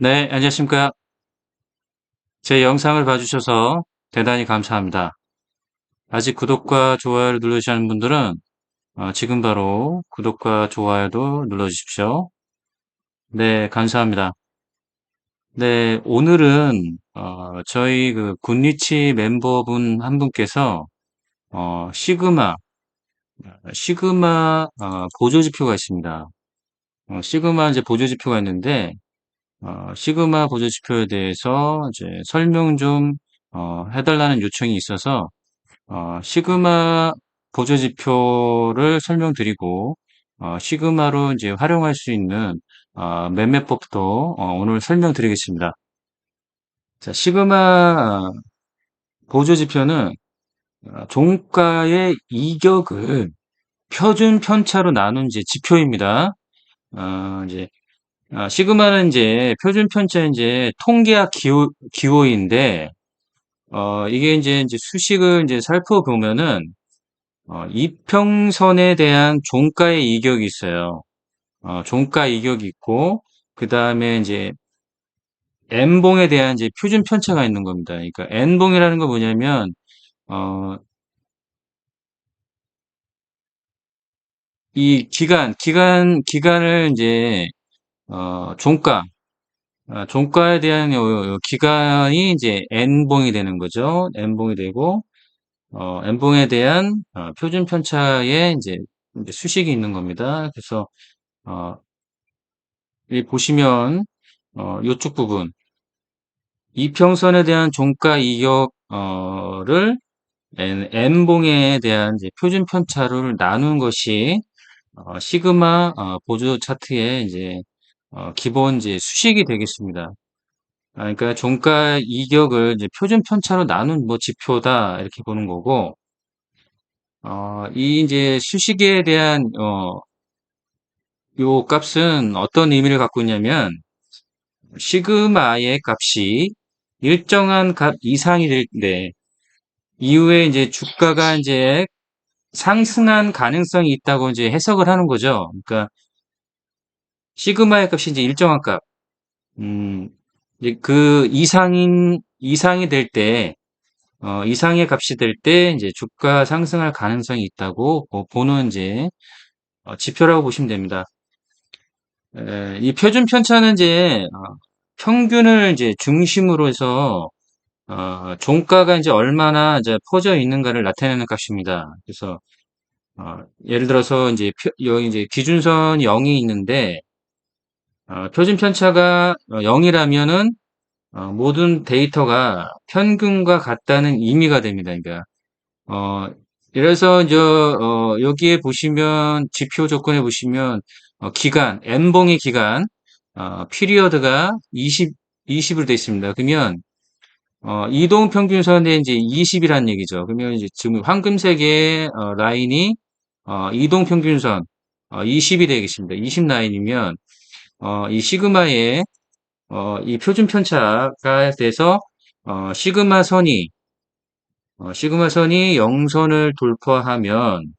네, 안녕하십니까. 제 영상을 봐주셔서 대단히 감사합니다. 아직 구독과 좋아요를 누르지 않은 분들은 어, 지금 바로 구독과 좋아요도 눌러주십시오. 네, 감사합니다. 네, 오늘은 어, 저희 그 굿리치 멤버분 한 분께서 어, 시그마, 시그마 어, 보조 지표가 있습니다. 어, 시그마 이제 보조 지표가 있는데 어, 시그마 보조 지표에 대해서 이제 설명 좀 어, 해달라는 요청이 있어서 어, 시그마 보조 지표를 설명드리고 어, 시그마로 이제 활용할 수 있는 어, 매매법도 어, 오늘 설명드리겠습니다. 자, 시그마 보조 지표는 어, 종가의 이격을 표준 편차로 나눈 이제 지표입니다. 어, 이제 아, 시그마는 이제 표준 편차 이제 통계학 기호, 기호인데 어, 이게 이제 이제 수식을 이제 살펴보면은 어, 이평선에 대한 종가의 이격이 있어요. 어, 종가 이격이 있고 그 다음에 이제 N봉에 대한 이제 표준 편차가 있는 겁니다. 그러니까 N봉이라는 건 뭐냐면 어, 이 기간 기간 기간을 이제 어, 종가 아, 종가에 대한 기간이 이제 N봉이 되는 거죠. N봉이 되고, 어, N봉에 대한 어, 표준 편차에 이제, 수식이 있는 겁니다. 그래서, 어, 이 보시면, 어, 요쪽 부분, 이평선에 대한 종가 이격을 N, N봉에 대한 표준 편차를 나눈 것이 어, 시그마 어, 보조 차트의 이제 어, 기본 이제 수식이 되겠습니다. 아, 그러니까 종가 이격을 이제 표준 편차로 나눈 뭐 지표다 이렇게 보는 거고 어, 이 이제 수식에 대한 어, 요 값은 어떤 의미를 갖고 있냐면 시그마의 값이 일정한 값 이상이 될 때 이후에 이제 주가가 이제 상승한 가능성이 있다고 이제 해석을 하는 거죠. 그러니까 시그마의 값이 이제 일정한 값, 음, 이제 그 이상인 이상이 될 때 어, 이상의 값이 될 때 이제 주가 상승할 가능성이 있다고 뭐 보는 이제 어, 지표라고 보시면 됩니다. 에, 이 표준 편차는 이제 어, 평균을 이제 중심으로 해서 어, 종가가 이제 얼마나 이제 퍼져 있는가를 나타내는 값입니다. 그래서 어, 예를 들어서 이제 표, 여기 이제 기준선 0이 있는데 어, 표준 편차가 0이라면은 어, 모든 데이터가 평균과 같다는 의미가 됩니다. 그러니까 어, 이래서 이제 어, 여기에 보시면 지표 조건에 보시면 어, 기간 N봉의 기간 어, 피리어드가 20 20으로 되어 있습니다. 그러면 어, 이동 평균선에 이제 20이란 얘기죠. 그러면 이제 지금 황금색의 어, 라인이 어, 이동 평균선 어, 20이 되겠습니다. 20 라인이면 어, 이 시그마의 어, 이 표준 편차가 돼서 어, 시그마 선이 어, 시그마 선이 0선을 돌파하면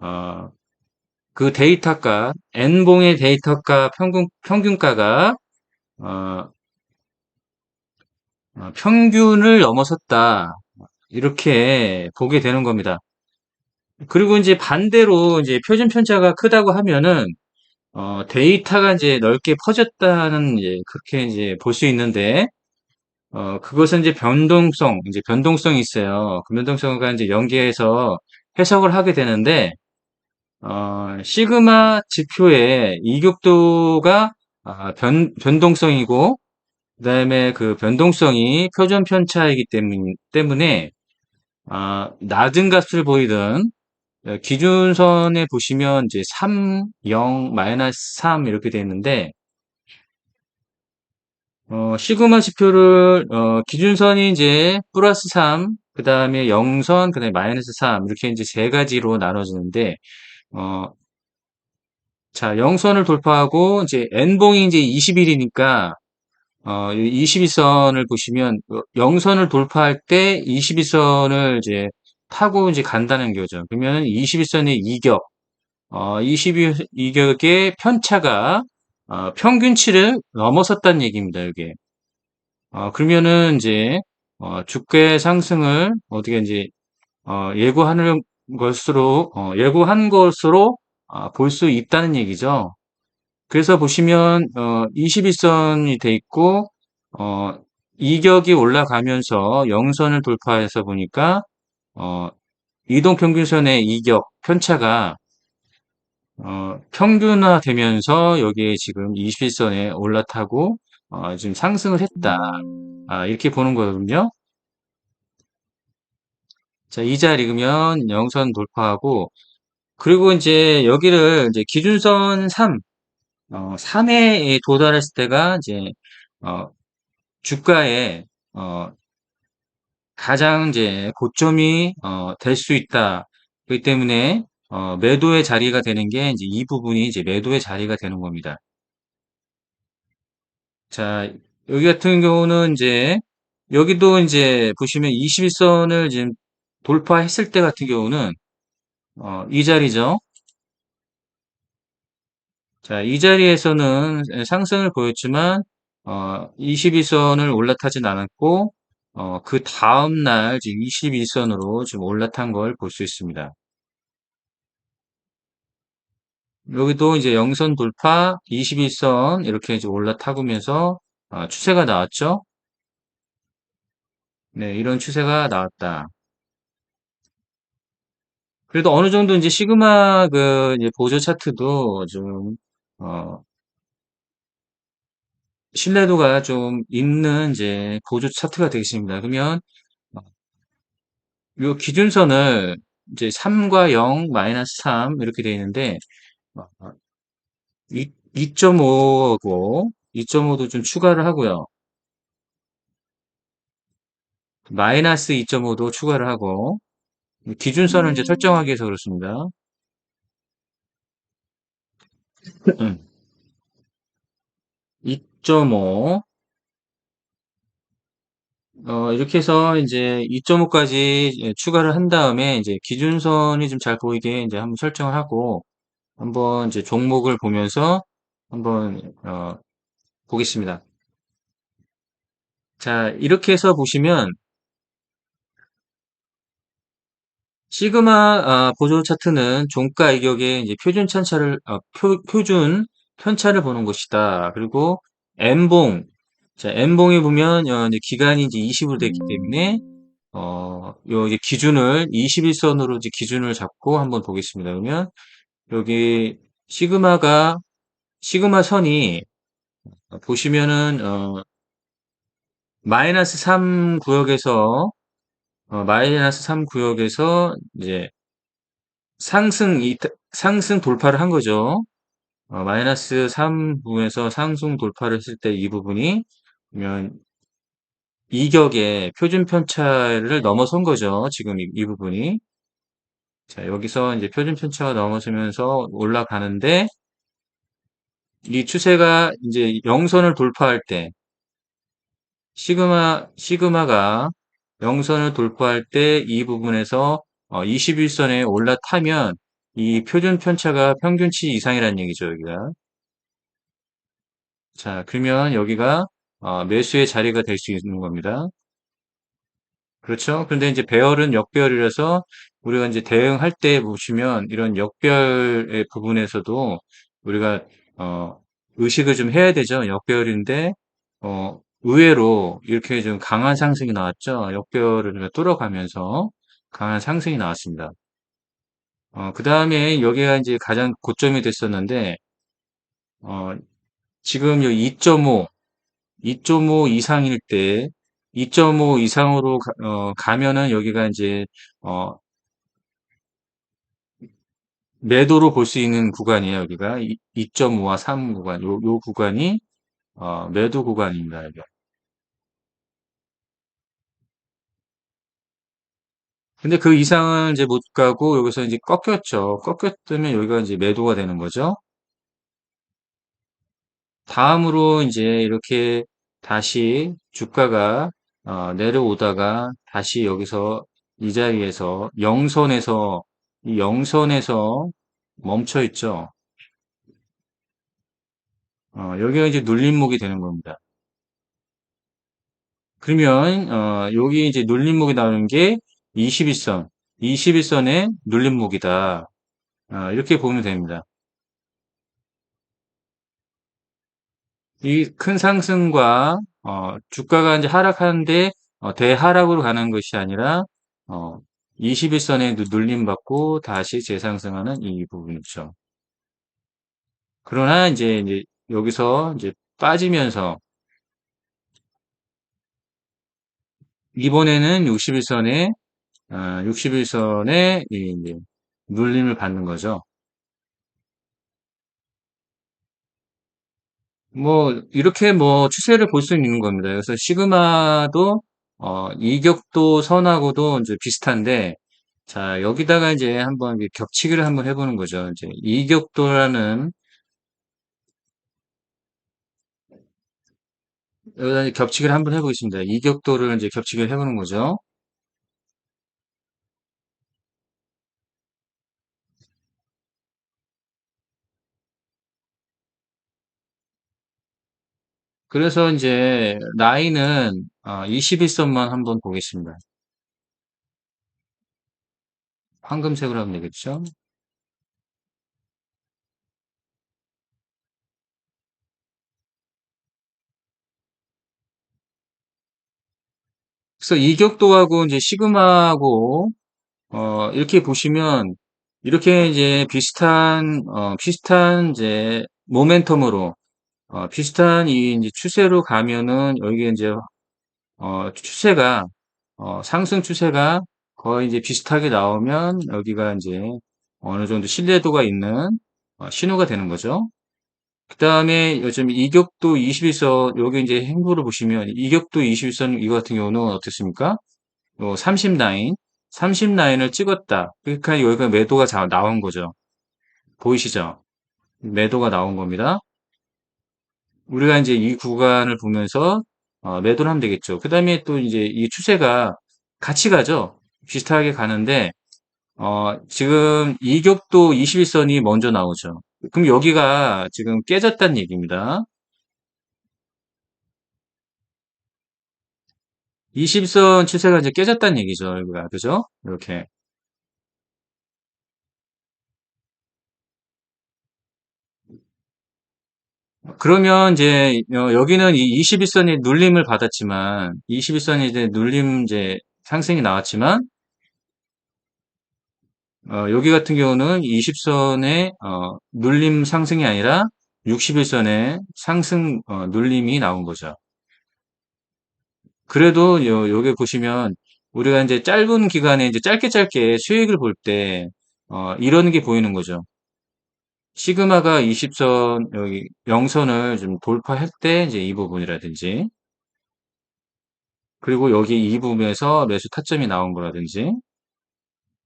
어, 그 데이터가 n봉의 데이터가 평균 평균가가 어, 어, 평균을 넘어섰다 이렇게 보게 되는 겁니다. 그리고 이제 반대로 이제 표준 편차가 크다고 하면은 어, 데이터가 이제 넓게 퍼졌다는 이제 그렇게 이제 볼 수 있는데 어, 그것은 이제 변동성 이제 변동성이 있어요. 그 변동성과 이제 연계해서 해석을 하게 되는데 어, 시그마 지표의 이격도가 아, 변, 변동성이고, 그 다음에 그 변동성이 표준 편차이기 때문, 때문에, 아, 낮은 값을 보이던 어, 기준선에 보시면 이제 3, 0, 마이너스 3 이렇게 되어 있는데, 어, 시그마 지표를, 어, 기준선이 이제 플러스 3, 그 다음에 0선, 그 다음에 마이너스 3, 이렇게 이제 세 가지로 나눠지는데, 어, 자, 0선을 돌파하고 이제 n봉이 이제 21이니까 어, 21선을 보시면 0선을 돌파할 때 21선을 이제 타고 이제 간다는 거죠. 그러면 21선의 이격, 어, 22격의 편차가 어, 평균치를 넘어섰다는 얘기입니다. 이게. 어, 그러면은 이제 어, 주가의 상승을 어떻게 이제 어, 예고하는 것으로 어, 예고한 것으로 아, 볼수 있다는 얘기죠. 그래서 보시면 어, 21선이 돼 있고 어, 이격이 올라가면서 영선을 돌파해서 보니까 어, 이동 평균선의 이격 편차가 어, 평균화 되면서 여기에 지금 21선에 올라타고 어, 지금 상승을 했다. 아, 이렇게 보는 거거든요. 자, 이 자리 그러면 영선 돌파하고 그리고 이제 여기를 이제 기준선 3, 어, 3에 도달했을 때가 이제 어, 주가의 어, 가장 이제 고점이 어, 될 수 있다. 그렇기 때문에 어, 매도의 자리가 되는 게 이제 이 부분이 이제 매도의 자리가 되는 겁니다. 자, 여기 같은 경우는 이제 여기도 이제 보시면 21선을 지금 돌파했을 때 같은 경우는 어, 이 자리죠. 자, 이 자리에서는 상승을 보였지만 어, 21선을 올라타진 않았고 어, 그 다음 날 지금 21선으로 좀 올라탄 걸 볼 수 있습니다. 여기도 이제 영선 돌파 21선 이렇게 이제 올라타구면서 어, 추세가 나왔죠. 네, 이런 추세가 나왔다. 그래도 어느 정도 이제 시그마 그 이제 보조 차트도 좀 어, 신뢰도가 좀 있는 이제 보조 차트가 되겠습니다. 그러면 어, 요 기준선을 이제 3과 0, 마이너스 3 이렇게 되어 있는데 어, 2, 2.5고 2.5도 좀 추가를 하고요. 마이너스 2.5도 추가를 하고 기준선을 이제 설정하기 위해서 그렇습니다. 음. 2.5 어, 이렇게 해서 이제 2.5까지 추가를 한 다음에 이제 기준선이 좀 잘 보이게 이제 한번 설정을 하고 한번 이제 종목을 보면서 한번 어, 보겠습니다. 자, 이렇게 해서 보시면 시그마 아, 보조 차트는 종가 이격의 이제 표준 편차를 아, 표, 표준 편차를 보는 것이다. 그리고 M봉 자, M봉에 보면 어, 이제 기간이 이제 20으로 됐기 때문에 어, 요 이제 기준을 21선으로 이제 기준을 잡고 한번 보겠습니다. 그러면 여기 시그마가 시그마 선이 보시면은 어, 마이너스 3 구역에서 어, 마이너스 3 구역에서 이제 상승 이 상승 돌파를 한 거죠. 어, 마이너스 3 부분에서 상승 돌파를 했을 때 이 부분이 그러면 이격의 표준 편차를 넘어선 거죠. 지금 이, 이 부분이. 자, 여기서 이제 표준 편차가 넘어서면서 올라가는데 이 추세가 이제 영선을 돌파할 때 시그마 시그마가 영선을 돌파할 때 이 부분에서 어, 21선에 올라타면 이 표준 편차가 평균치 이상이라는 얘기죠, 여기가. 자, 그러면 여기가 어, 매수의 자리가 될 수 있는 겁니다. 그렇죠? 근데 이제 배열은 역배열이라서 우리가 이제 대응할 때 보시면 이런 역배열의 부분에서도 우리가 어, 의식을 좀 해야 되죠. 역배열인데 어, 의외로 이렇게 좀 강한 상승이 나왔죠. 역배열을 뚫어가면서 강한 상승이 나왔습니다. 어, 그 다음에 여기가 이제 가장 고점이 됐었는데 어, 지금 요 2.5, 2.5 이상일 때 2.5 이상으로 가, 어, 가면은 여기가 이제 어, 매도로 볼 수 있는 구간이에요. 여기가 2.5와 3 구간, 요, 요 구간이 어, 매도 구간입니다. 여기. 근데 그 이상은 이제 못 가고 여기서 이제 꺾였죠. 꺾였다면 여기가 이제 매도가 되는 거죠. 다음으로 이제 이렇게 다시 주가가 어, 내려오다가 다시 여기서 이 자리에서 영선에서 이 영선에서 멈춰 있죠. 어, 여기가 이제 눌림목이 되는 겁니다. 그러면 어, 여기 이제 눌림목이 나오는 게 21선, 21선의 눌림목이다. 어, 이렇게 보면 됩니다. 이 큰 상승과 어, 주가가 이제 하락하는데 어, 대하락으로 가는 것이 아니라 어, 21선에 눌림 받고 다시 재상승하는 이 부분이죠. 그러나 이제, 이제 여기서 이제 빠지면서 이번에는 61선에 어, 61선에 이제 눌림을 받는 거죠. 뭐 이렇게 뭐 추세를 볼 수 있는 겁니다. 그래서 시그마도 어, 이격도 선하고도 이제 비슷한데 자 여기다가 이제 한번 겹치기를 한번 해보는 거죠. 이제 이격도라는 여기다 겹치기를 한번 해보겠습니다. 이격도를 이제 겹치기를 해보는 거죠. 그래서 이제 어, 21선만 한번 보겠습니다. 황금색으로 하면 되겠죠. 그래서 이격도하고 이제 시그마하고 어, 이렇게 보시면 이렇게 이제 비슷한 어, 비슷한 이제 모멘텀으로 어, 비슷한 이 이제 추세로 가면은 여기 이제 어, 추세가 어, 상승 추세가 거의 이제 비슷하게 나오면 여기가 이제 어느 정도 신뢰도가 있는 어, 신호가 되는 거죠. 그 다음에 요즘 이격도 21선 여기 이제 행보를 보시면 이격도 21선 이거 같은 경우는 어떻습니까? 요 30라인 30라인을 찍었다. 그러니까 여기가 매도가 자, 나온 거죠. 보이시죠? 매도가 나온 겁니다. 우리가 이제 이 구간을 보면서 어, 매도를 하면 되겠죠. 그 다음에 또 이제 이 추세가 같이 가죠. 비슷하게 가는데 어, 지금 이격도 21선이 먼저 나오죠. 그럼 여기가 지금 깨졌다는 얘기입니다. 20선 추세가 이제 깨졌다는 얘기죠. 여기가. 그죠? 이렇게. 그러면 이제 어, 여기는 이 21선이 눌림을 받았지만 21선이 이제 눌림 이제 상승이 나왔지만 어, 여기 같은 경우는 20선의 어, 눌림 상승이 아니라 61선의 상승 어, 눌림이 나온 거죠. 그래도 요, 요게 보시면 우리가 이제 짧은 기간에 이제 짧게 짧게 수익을 볼 때, 어, 이런 게 보이는 거죠. 시그마가 20선, 여기 0선을 좀 돌파할 때 이제 이 부분이라든지, 그리고 여기 이 부분에서 매수 타점이 나온 거라든지,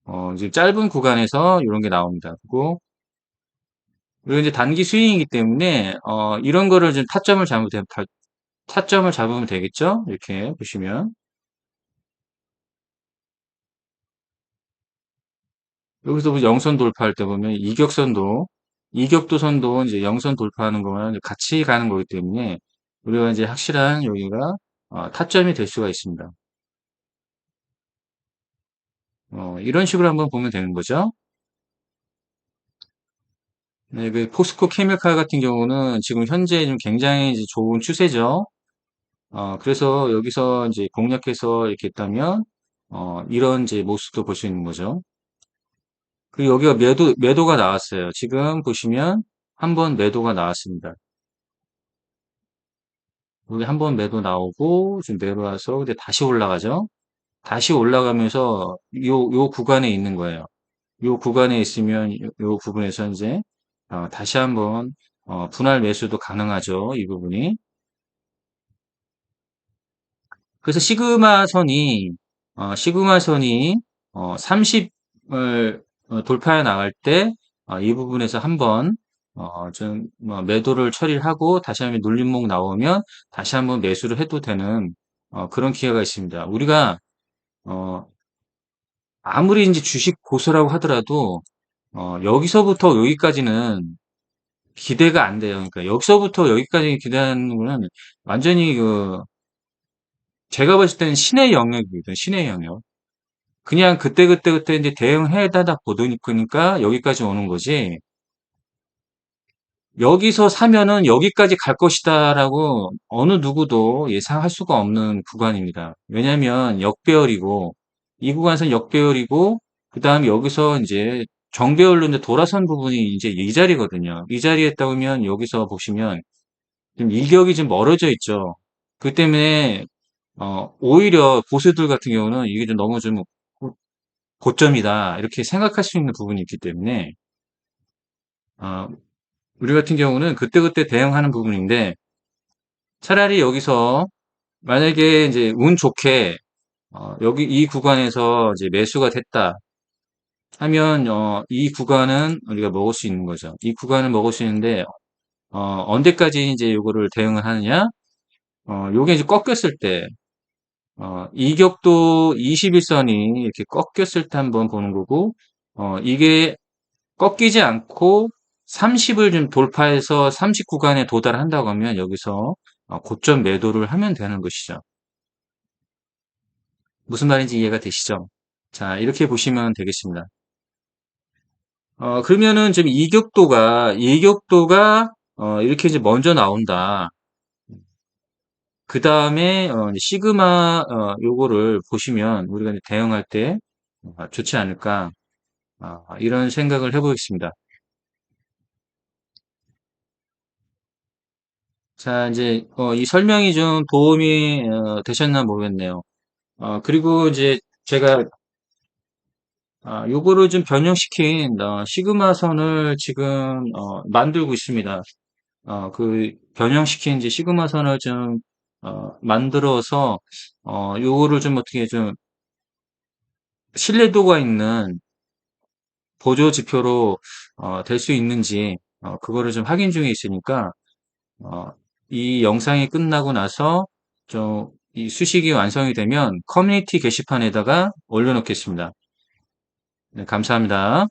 어, 이제 짧은 구간에서 이런 게 나옵니다. 그리고, 그리고 이제 단기 스윙이기 때문에, 어, 이런 거를 좀 타점을 잡으면, 타점을 잡으면 되겠죠? 이렇게 보시면. 여기서 뭐 영선 돌파할 때 보면 이격선도 이격도 선도 이제 영선 돌파하는 거랑 같이 가는 거기 때문에 우리가 이제 확실한 여기가 어, 타점이 될 수가 있습니다. 어, 이런 식으로 한번 보면 되는 거죠. 네, 그 포스코 케미칼 같은 경우는 지금 현재 좀 굉장히 좋은 추세죠. 어, 그래서 여기서 이제 공략해서 이렇게 했다면 어, 이런 이제 모습도 볼 수 있는 거죠. 그리고 여기가 매도, 매도가 나왔어요. 지금 보시면 한 번 매도가 나왔습니다. 여기 한 번 매도 나오고 지금 내려와서 이제 다시 올라가죠. 다시 올라가면서 요, 요 구간에 있는 거예요. 요 구간에 있으면 요, 요 부분에서 이제 어, 다시 한번 어, 분할 매수도 가능하죠. 이 부분이. 그래서 시그마 선이 어, 시그마 선이 어, 30을 돌파해 나갈 때 이 부분에서 한번 어, 좀 뭐 매도를 처리하고 다시 한번 눌림목 나오면 다시 한번 매수를 해도 되는 어, 그런 기회가 있습니다. 우리가 어, 아무리 이제 주식 고수라고 하더라도 어, 여기서부터 여기까지는 기대가 안 돼요. 그러니까 여기서부터 여기까지 기대하는 거는 완전히 그 제가 봤을 때는 신의 영역이거든. 신의 영역. 그냥 그때 그때 그때 이제 대응해 다다 보니까 여기까지 오는 거지. 여기서 사면은 여기까지 갈 것이다라고 어느 누구도 예상할 수가 없는 구간입니다. 왜냐면 역배열이고 이 구간에서 역배열이고 그 다음 여기서 이제 정배열로 이제 돌아선 부분이 이제 이 자리거든요. 이 자리에 보면 여기서 보시면 지금 일격이 좀 멀어져 있죠. 그 때문에 어, 오히려 보수들 같은 경우는 이게 좀 너무 좀 고- 고점이다 이렇게 생각할 수 있는 부분이 있기 때문에 어, 우리 같은 경우는 그때그때 대응하는 부분인데 차라리 여기서 만약에 이제 운 좋게 어, 여기 이 구간에서 이제 매수가 됐다 하면 어, 이 구간은 우리가 먹을 수 있는 거죠. 이 구간을 먹을 수 있는데 어, 언제까지 이제 요거를 대응을 하느냐? 어, 요게 이제 꺾였을 때 어, 이격도 21선이 이렇게 꺾였을 때 한번 보는 거고 어, 이게 꺾이지 않고 30을 좀 돌파해서 30 구간에 도달한다고 하면 여기서 어, 고점 매도를 하면 되는 것이죠. 무슨 말인지 이해가 되시죠? 자, 이렇게 보시면 되겠습니다. 어, 그러면은 지금 이격도가, 이격도가, 어, 이렇게 이제 먼저 나온다. 그 다음에, 어, 시그마, 어, 요거를 보시면 우리가 대응할 때 어, 좋지 않을까. 어, 이런 생각을 해보겠습니다. 자, 이제, 어, 이 설명이 좀 도움이, 어, 되셨나 모르겠네요. 어, 그리고 이제 제가, 아, 요거를 좀 변형시킨, 어, 시그마 선을 지금, 어, 만들고 있습니다. 어, 그, 변형시킨 이제 시그마 선을 좀, 어, 만들어서, 어, 요거를 좀 어떻게 좀, 신뢰도가 있는 보조 지표로, 어, 될 수 있는지, 어, 그거를 좀 확인 중에 있으니까, 어, 이 영상이 끝나고 나서 좀 이 수식이 완성이 되면 커뮤니티 게시판에다가 올려놓겠습니다. 네, 감사합니다.